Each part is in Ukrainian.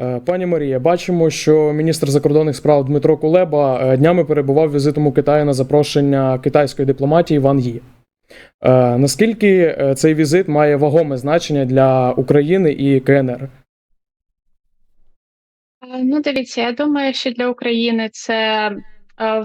Е, Пані Марія, бачимо, що міністр закордонних справ Дмитро Кулеба е, днями перебував візитом у Китаї на запрошення китайської дипломатії Ван Ї. Е, Наскільки цей візит має вагоме значення для України і КНР? Ну, дивіться, я думаю, що для України це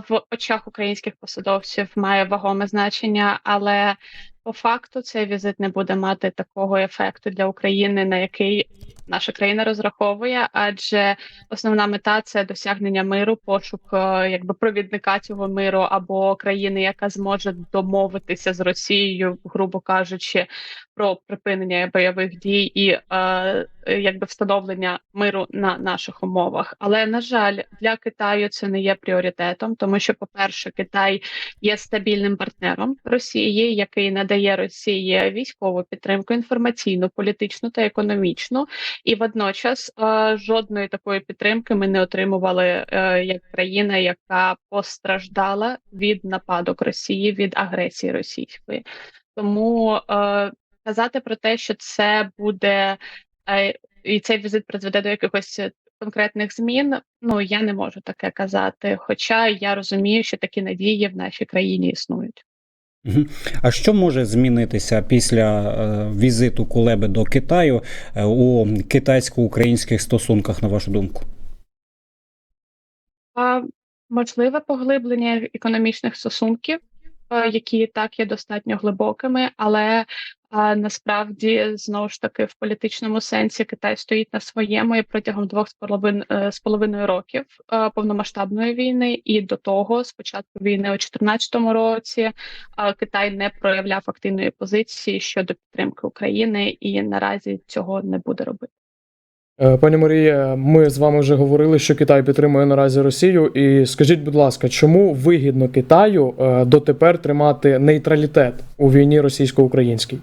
в очах українських посадовців має вагоме значення, але по факту цей візит не буде мати такого ефекту для України, на який наша країна розраховує, адже основна мета це досягнення миру, пошук е, якби провідника цього миру або країни, яка зможе домовитися з Росією, грубо кажучи, про припинення бойових дій і е, е, якби встановлення миру на наших умовах. Але на жаль, для Китаю це не є пріоритетом, тому що, по-перше, Китай є стабільним партнером Росії, який надає Росії військову підтримку, інформаційну, політичну та економічну. І водночас е, жодної такої підтримки ми не отримували е, як країна, яка постраждала від нападок Росії від агресії російської. Тому е, казати про те, що це буде і цей візит призведе до якихось конкретних змін. Ну я не можу таке казати. Хоча я розумію, що такі надії в нашій країні існують. А що може змінитися після е, візиту Кулеби до Китаю е, у китайсько-українських стосунках, на вашу думку? Можливе поглиблення економічних стосунків, які так є достатньо глибокими, але а, насправді знову ж таки в політичному сенсі Китай стоїть на своєму і протягом двох з половин е, з половиною років е, повномасштабної війни, і до того, з початку війни у 2014 році, е, Китай не проявляв активної позиції щодо підтримки України, і наразі цього не буде робити. Е, Пані Марія, ми з вами вже говорили, що Китай підтримує наразі Росію. І скажіть, будь ласка, чому вигідно Китаю е, дотепер тримати нейтралітет у війні російсько-українській?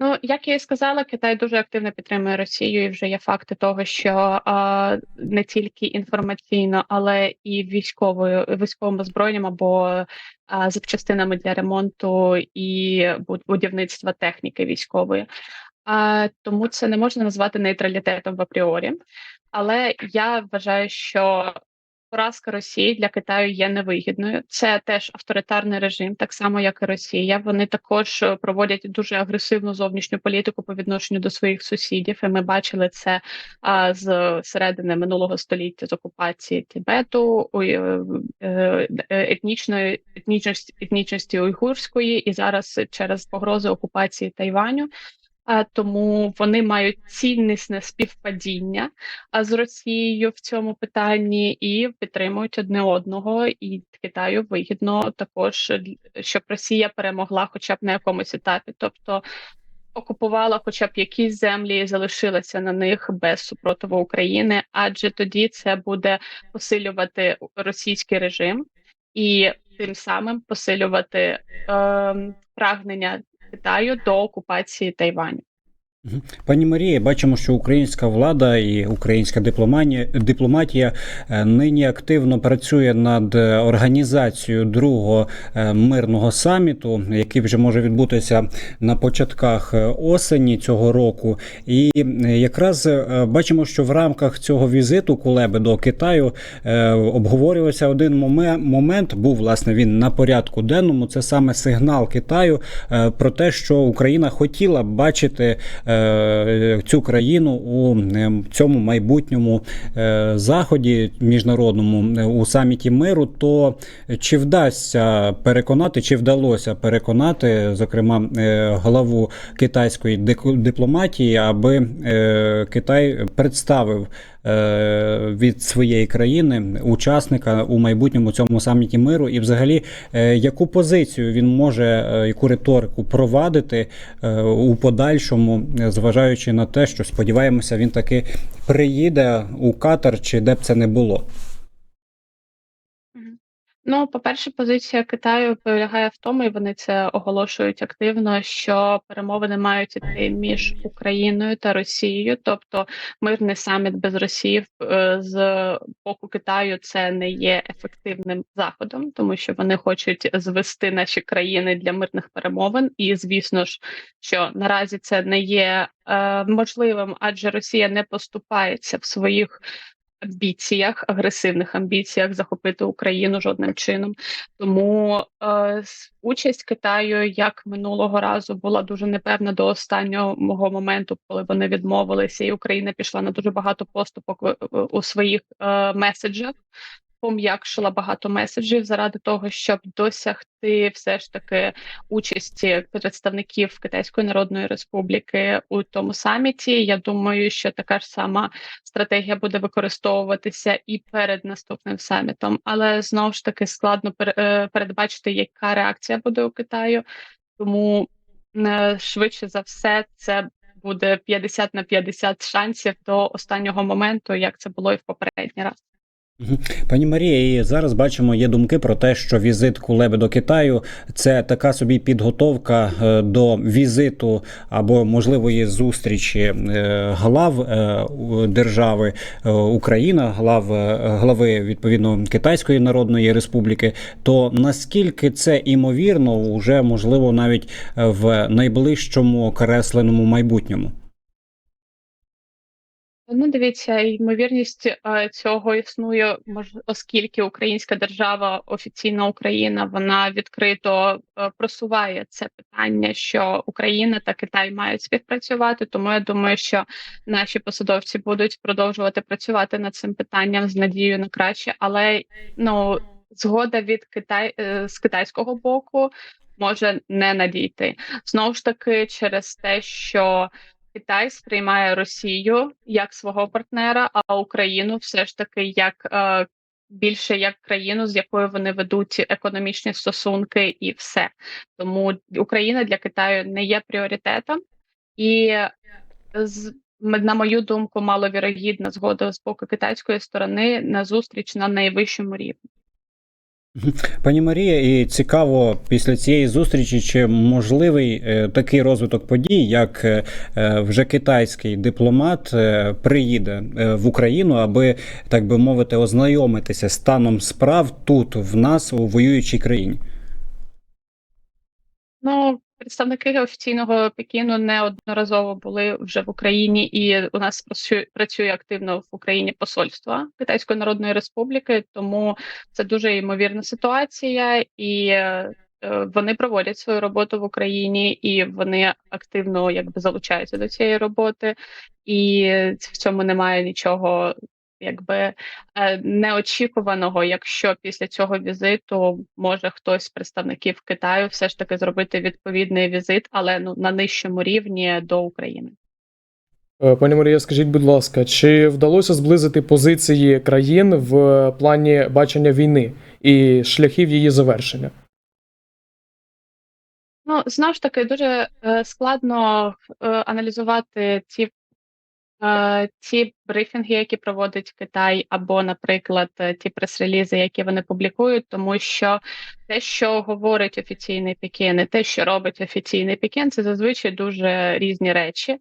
Ну, як я і сказала, Китай дуже активно підтримує Росію, і вже є факти того, що а, не тільки інформаційно, але і військовою військовим озброєнням або а, запчастинами для ремонту і буд- будівництва техніки військової. А, тому це не можна назвати нейтралітетом в апріорі. Але я вважаю, що поразка Росії для Китаю є невигідною. Це теж авторитарний режим, так само як і Росія. Вони також проводять дуже агресивну зовнішню політику по відношенню до своїх сусідів. І ми бачили це а, з середини минулого століття з окупації Тибету, е, е, етнічної етнічності, етнічності уйгурської, і зараз через погрози окупації Тайваню. Тому вони мають ціннісне співпадіння з Росією в цьому питанні і підтримують одне одного. І Китаю вигідно також, щоб Росія перемогла, хоча б на якомусь етапі, тобто окупувала хоча б якісь землі і залишилася на них без супротиву України, адже тоді це буде посилювати російський режим і тим самим посилювати ем, прагнення Китаю до окупації Тайваню. Пані Марія, бачимо, що українська влада і українська дипломатія, е, нині активно працює над е, організацією другого е, мирного саміту, який вже може відбутися на початках осені цього року. І якраз бачимо, що в рамках цього візиту Кулеби до Китаю обговорювався один моме- момент. Був власне він на порядку денному. Це саме сигнал Китаю про те, що Україна хотіла бачити цю країну у е, цьому майбутньому е, заході міжнародному е, у саміті миру. То чи вдасться переконати, чи вдалося переконати, зокрема, е, главу китайської дипломатії, аби е, Китай представив е, від своєї країни учасника у майбутньому цьому саміті миру, і взагалі е, яку позицію він може, е, яку риторику провадити е, у подальшому, е, зважаючи на те, що сподіваємося, він таки приїде у Катар, чи де б це не було. Ну, по-перше, позиція Китаю полягає в тому, і вони це оголошують активно, що перемовини мають іти між Україною та Росією. Тобто, мирний саміт без Росії е, з боку Китаю це не є ефективним заходом, тому що вони хочуть звести наші країни для мирних перемовин. І звісно ж, що наразі це не є е, можливим, адже Росія не поступається в своїх амбіціях, агресивних амбіціях захопити Україну жодним чином. Тому е, участь Китаю як минулого разу була дуже непевна до останнього моменту, коли вони відмовилися, і Україна пішла на дуже багато поступок в- у своїх е, меседжах. Пом'якшила багато меседжів заради того, щоб досягти все ж таки участі представників Китайської Народної Республіки у тому саміті. Я думаю, що така ж сама стратегія буде використовуватися і перед наступним самітом, але знову ж таки складно е, передбачити, яка реакція буде у Китаю. Тому е, швидше за все це буде 50 на 50 шансів до останнього моменту, як це було і в попередній раз. Пані Марія, і зараз бачимо, є думки про те, що візит Кулеби до Китаю це така собі підготовка е, до візиту або можливої зустрічі е, глав е, держави Україна, глав глави відповідно Китайської Народної Республіки. То наскільки це імовірно, уже можливо навіть в найближчому окресленому майбутньому? Ну, дивіться, ймовірність е, цього існує, мож, оскільки Українська держава, офіційна Україна, вона відкрито е, просуває це питання, що Україна та Китай мають співпрацювати. Тому я думаю, що наші посадовці будуть продовжувати працювати над цим питанням з надією на краще, але ну згода від Китай е, з китайського боку може не надійти знову ж таки через те, що Китай сприймає Росію як свого партнера, а Україну все ж таки як е, більше як країну, з якою вони ведуть економічні стосунки, і все. Тому Україна для Китаю не є пріоритетом, і з на мою думку, маловірогідна згода з боку китайської сторони на зустріч на найвищому рівні. Пані Марія, і цікаво після цієї зустрічі, чи можливий е, такий розвиток подій, як е, е, вже китайський дипломат приїде в Україну, аби так би мовити, ознайомитися станом справ тут, в нас, у воюючій країні. Ну, представники офіційного Пекіну неодноразово були вже в Україні, і у нас працює, активно в Україні посольство Китайської Народної Республіки, тому це дуже ймовірна ситуація, і е, вони проводять свою роботу в Україні, і вони активно якби залучаються до цієї роботи, і в цьому немає нічого. Якби е, неочікуваного, якщо після цього візиту може хтось з представників Китаю все ж таки зробити відповідний візит, але ну на нижчому рівні до України. Е, Пані Марія, скажіть, будь ласка, чи вдалося зблизити позиції країн в плані бачення війни і шляхів її завершення? Ну знову ж таки дуже е, складно аналізувати ці. Ті брифінги, які проводить Китай, або, наприклад, ті прес-релізи, які вони публікують, тому що те, що говорить офіційний Пекін, і те, що робить офіційний Пекін, це зазвичай дуже різні речі.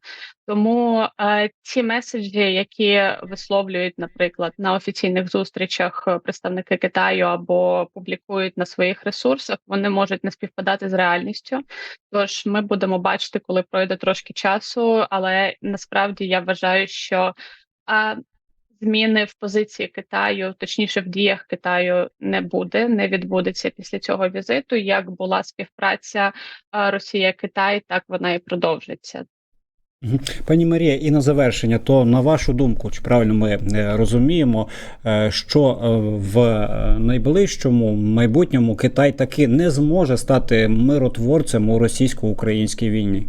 Тому е, ті меседжі, які висловлюють, наприклад, на офіційних зустрічах е, представники Китаю або публікують на своїх ресурсах, вони можуть не співпадати з реальністю. Тож ми будемо бачити, коли пройде трошки часу, але насправді я вважаю, що а, зміни в позиції Китаю, точніше в діях Китаю, не буде, не відбудеться після цього візиту. Як була співпраця а, Росія-Китай, так вона і продовжиться. Пані Марія, і на завершення, то на вашу думку, чи правильно ми е, розуміємо, е, що е, в е, найближчому майбутньому Китай таки не зможе стати миротворцем у російсько-українській війні?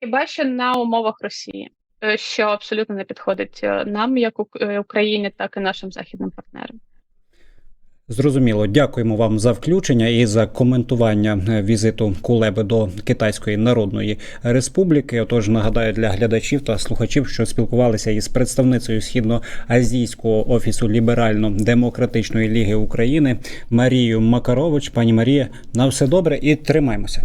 Хіба що на умовах Росії, е, що абсолютно не підходить е, нам, як е, Україні, так і нашим західним партнерам. Зрозуміло, дякуємо вам за включення і за коментування е, візиту Кулеби до Китайської Народної Республіки. Отож, нагадаю для глядачів та слухачів, що спілкувалися із представницею східноазійського офісу ліберально-демократичної ліги України Марією Макарович. Пані Марія, на все добре і тримаємося.